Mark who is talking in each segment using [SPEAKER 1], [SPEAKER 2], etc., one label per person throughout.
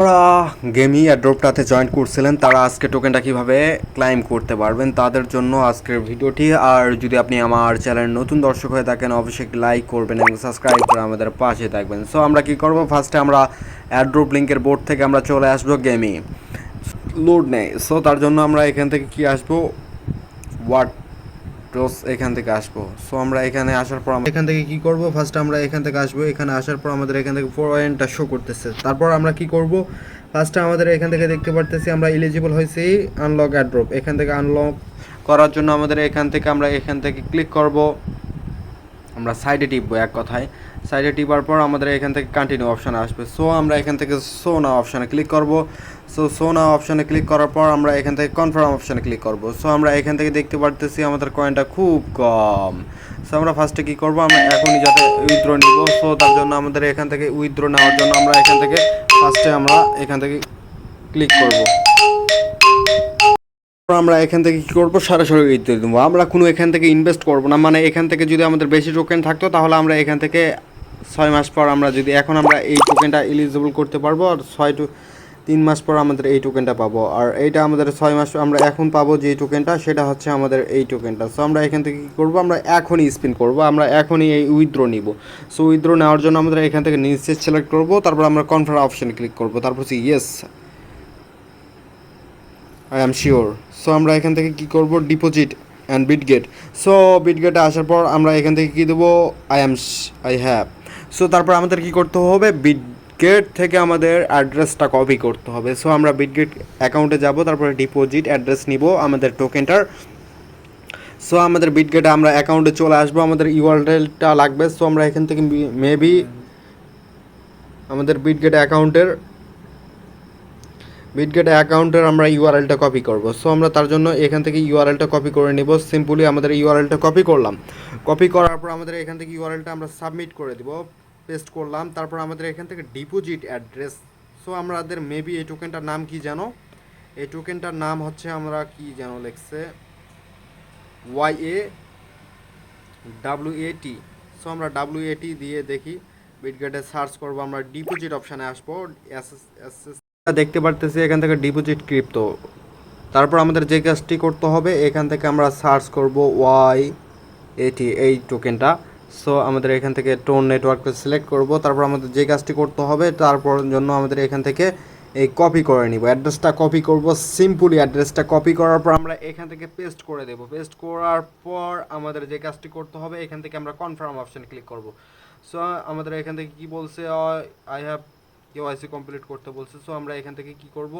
[SPEAKER 1] যারা গেমি অ্যাড্রপটাতে জয়েন করছিলেন, তারা আজকে টোকেনটা কীভাবে ক্লাইম করতে পারবেন তাদের জন্য আজকের ভিডিওটি। আর যদি আপনি আমার চ্যানেল নতুন দর্শক হয়ে থাকেন, অবশ্যই লাইক করবেন এবং সাবস্ক্রাইব করে আমাদের পাশে থাকবেন। সো আমরা কি করব? ফার্স্টে আমরা অ্যাড্রপ লিঙ্কের বোর্ড থেকে আমরা চলে আসব গেমি লোড নেই। সো তার জন্য আমরা এখান থেকে কি আসব? ওয়াট রোজ এখান থেকে আসব। সো আমরা এখানে আসার পর এখান থেকে কি করব? ফার্স্ট আমরা এখান থেকে আসব। এখানে আসার পর আমাদের এখান থেকে পয়েন্টটা শো করতেছে। তারপর আমরা কি করব? ফার্স্টে আমাদের এখান থেকে দেখতে পারতেছি আমরা এলিজিবল হয়েছি আনলক অ্যাড্রপ এখান থেকে আনলক করার জন্য আমাদের এখান থেকে আমরা এখান থেকে ক্লিক করব। আমরা সাইডে টিপবো এক কথায়। সাইডে টিপার পর আমাদের এখান থেকে কন্টিনিউ অপশান আসবে। সো আমরা এখান থেকে সো না অপশানে ক্লিক করব। সো সো না অপশানে ক্লিক করার পর আমরা এখান থেকে কনফার্ম অপশানে ক্লিক করব। সো আমরা এখান থেকে দেখতে পারতেছি আমাদের কয়েনটা খুব কম। সো আমরা ফার্স্টে কী করব? আমরা এখনই যাতে উইথড্র নিব। সো তার জন্য আমাদের এখান থেকে উইথড্র নেওয়ার জন্য আমরা এখান থেকে ফার্স্টে আমরা এখান থেকে ক্লিক করব। আমরা এখান থেকে কী করব? সরাসরি উইথড্র দেবো। আমরা কোনো এখান থেকে ইনভেস্ট করব না। মানে এখান থেকে যদি আমাদের বেশি টোকেন থাকতো, তাহলে আমরা এখান থেকে ছয় মাস পর আমরা যদি, এখন আমরা এই টোকেনটা এলিজিবল করতে পারব আর ছয় টু তিন মাস পর আমাদের এই টোকেনটা পাবো। আর এইটা আমাদের ছয় মাস, আমরা এখন পাবো যে টোকেনটা সেটা হচ্ছে আমাদের এই টোকেনটা সো আমরা এখান থেকে কী করব? আমরা এখনই স্পিন করব। আমরা এখনই এই উইথড্র নিব। সো উইথড্র নেওয়ার জন্য আমাদের এখান থেকে নিচে সিলেক্ট করব। তারপর আমরা কনফার্ম অপশানে ক্লিক করব। তারপর হচ্ছে yes I am sure so আমরা এখান থেকে কি করব? ডিপোজিট অ্যান্ড বিটগেট সো বিটগেটে আসার পর আমরা এখান থেকে কী দেবো? I am I have so তারপর আমাদের কি করতে হবে? বিটগেট থেকে আমাদের অ্যাড্রেসটা কপি করতে হবে। সো আমরা বিটগেট অ্যাকাউন্টে যাব, তারপরে ডিপোজিট অ্যাড্রেস নিব আমাদের টোকেনটার সো আমাদের বিটগেটে আমরা অ্যাকাউন্টে চলে আসব, আমাদের ইউআরএলটা লাগবে। সো আমরা এখান থেকে মেবি আমাদের বিটগেট অ্যাকাউন্টের বিটগেট অ্যাকাউন্টের আমরা ইউআরএলটা কপি করব। সো আমরা তার জন্য এখান থেকে ইউআরএলটা কপি করে নিব। সিম্পলি আমাদের ইউআরএলটা কপি করলাম। কপি করার পর আমাদের এখান থেকে ইউআরএলটা আমরা সাবমিট করে দিব। পেস্ট করলাম। তারপর আমাদের এখান থেকে ডিপোজিট অ্যাড্রেস সো আমাদের মেবি এই টোকেনটার নাম কি জানো? এই টোকেনটার নাম হচ্ছে আমরা কি যেন লিখছে? Y A W A T so আমরা ডাব্লিউ এ টি দিয়ে দেখি। বিটগেটে সার্চ করব। আমরা ডিপোজিট অপশানে আসব। এস এস দেখতে পারতেছি এখান থেকে ডিপোজিট ক্রিপ্টো তারপর আমাদের যে কাজটি করতে হবে, এখান থেকে আমরা সার্চ করব ওয়াই এটি এই টোকেনটা সো আমাদের এখান থেকে টোন নেটওয়ার্ককে সিলেক্ট করব, তারপর আমাদের যে কাজটি করতে হবে, তারপর জন্য আমাদের এখান থেকে এই কপি করে নিব। অ্যাড্রেসটা কপি করব সিম্পলি অ্যাড্রেসটা কপি করার পর আমরা এখান থেকে পেস্ট করে দেব। পেস্ট করার পর আমাদের যে কাজটি করতে হবে, এখান থেকে আমরা কনফার্ম অপশানে ক্লিক করব। সো আমাদের এখান থেকে কি বলছে আই হ্যাভ কেওয়াইসি কমপ্লিট করতে বলছে। সো আমরা এখান থেকে কি করব?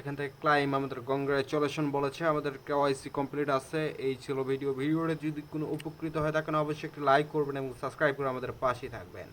[SPEAKER 1] এখান থেকে ক্লাইম আমাদের কংগ্রাচুলেশন বলেছে। আমাদের কেওয়াইসি কমপ্লিট আছে। এই ছিল ভিডিও ভিডিওটা যদি কোনো উপকৃত হয় তাহলে অবশ্যই একটি লাইক করবেন এবং সাবস্ক্রাইব করে আমাদের পাশেই থাকবেন।